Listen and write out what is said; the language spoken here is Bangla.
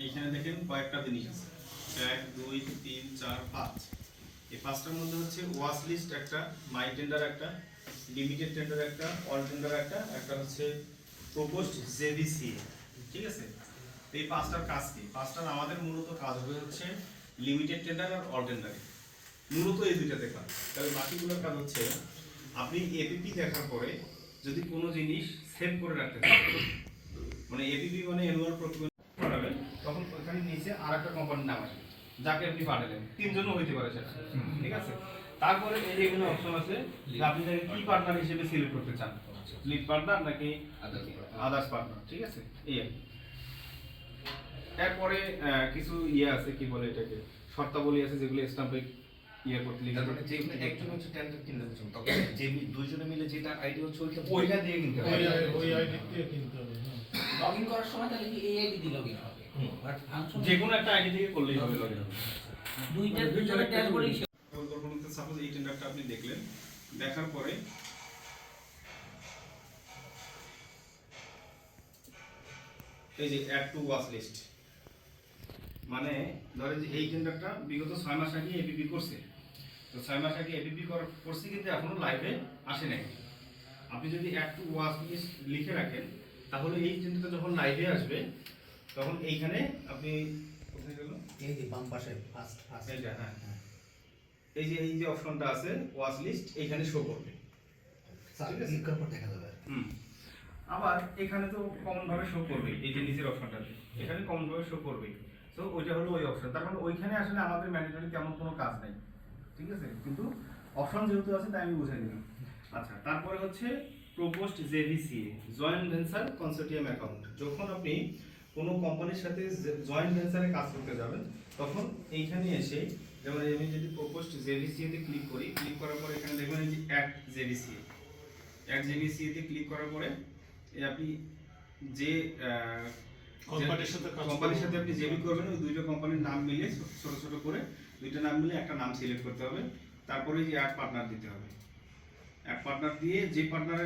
এখানে দেখেন কয়েকটা জিনিস আছে। এক, দুই, তিন, চার, পাঁচ। এই পাঁচটার মধ্যে হচ্ছে ওয়াশ লিস্ট একটা মাই টেন্ডার একটা লিমিটেড টেন্ডার একটা অল টেন্ডার একটা একটা হচ্ছে প্রপোজড জেভিসি ঠিক আছে? এই পাঁচটার কাজ কি? পাঁচটার আমাদের মূলত কাজ হবে হচ্ছে লিমিটেড টেন্ডার আর অল টেন্ডারে মূলত এই দুইটাতে কাজ। তাহলে বাকিগুলোর কাজ হচ্ছে আপনি এপিপি দেখার পরে যদি কোনো জিনিস সেভ করে রাখতে চান মানে এপিপি মানে অ্যানুয়াল করাবেন তখন ওখানে নিচে আর একটা কোম্পানির নাম আসবে যাকে আপনি পাঠালেন। তিনজনও হইতে পারে সেটা ঠিক আছে? তারপরে এই যে এখানে অপশন আছে যে আপনি তাকে কি পার্টনার হিসেবে সিলেক্ট করতে চান? লিড পার্টনার নাকি আদার্স পার্টনার ঠিক আছে? এই আর। এরপরে কিছু ইয়ে আছে কি বলে এটাকে? শর্তাবলী আছে যেগুলো স্টাম্পে ইয়ে করতে লিখে তারপরে যে একজন হচ্ছে টেন্ডার কিনতে হচ্ছে তখন যে দুইজনে মিলে যেটা আইডিয়া হচ্ছে ওইটা ওইটা দিয়ে কিনতে হবে। ওই আইডি দিয়ে কিনতে হবে হ্যাঁ। লগ ইন করার সময় তাহলে কি এই আইডি দিয়ে লগ ইন হবে? যে কোনো একটা আইডি থেকে করলেই হবে লগে দুইটা দুইটা ড্যাশবোর্ড হিসেবে। পরিকল্পনাতে সাপোজ এই টেন্ডারটা আপনি দেখলেন দেখার পরে এই যে অ্যাড টু ওয়াচ লিস্ট মানে ধরে যে এই টেন্ডারটা বিগত ছয় মাস আগে এপিপি করছে। তো ছয় মাস আগে এপিপি করছে কিন্তু এখনও লাইভে আসে নাই। আপনি যদি অ্যাড টু ওয়াচ লিস্ট লিখে রাখেন তাহলে এই টেন্ডারটা যখন লাইভে আসবে তখন এইখানে আপনি কোথায় গেল? এই যে বাম পাশে ফার্স্ট ফার্স্ট এইটা, হ্যাঁ। এই যে এই যে অপশনটা আছে ওয়াচ লিস্ট এইখানে শো করবে। ক্লিক করার পর দেখা যাবে। হুম। আবার এখানে তো কমন ভাবে শো করবে এই যে নিচের অপশনটাতে এখানে কমন ভাবে শো করবে। তো ওইটা হলো ওই অপশন তার মানে ওইখানে আসলে আমাদের ম্যান্ডেটরি তেমন কোনো কাজ নাই। ঠিক আছে? কিন্তু অপশন যেহেতু আছে তাই আমি বুঝাই দিলাম। আচ্ছা তারপরে হচ্ছে proposed JVCA joint venture consortium account যখন আপনি কোনো কোম্পানির সাথে জয়েন্ট ভেঞ্চারে কাজ করতে যাবেন তখন এইখানে এসে যেমন আমি যদি প্রপোজড জেভিসিএ তে ক্লিক করি ক্লিক করার পরে এখানে দেখবেন এই যে অ্যাড জেভিসিএ অ্যাড জেভিসিএ তে ক্লিক করার পরে আপনি যে কোম্পানির সাথে কোম্পানির সাথে আপনি জেবি করবেন ওই দুইটা কোম্পানির নাম মিলিয়ে ছোট ছোট করে দুইটা নাম মিলে একটা নাম সিলেক্ট করতে হবে। তারপরে যে অ্যাড পার্টনার দিতে হবে। অ্যাড পার্টনার দিয়ে যে পার্টনারের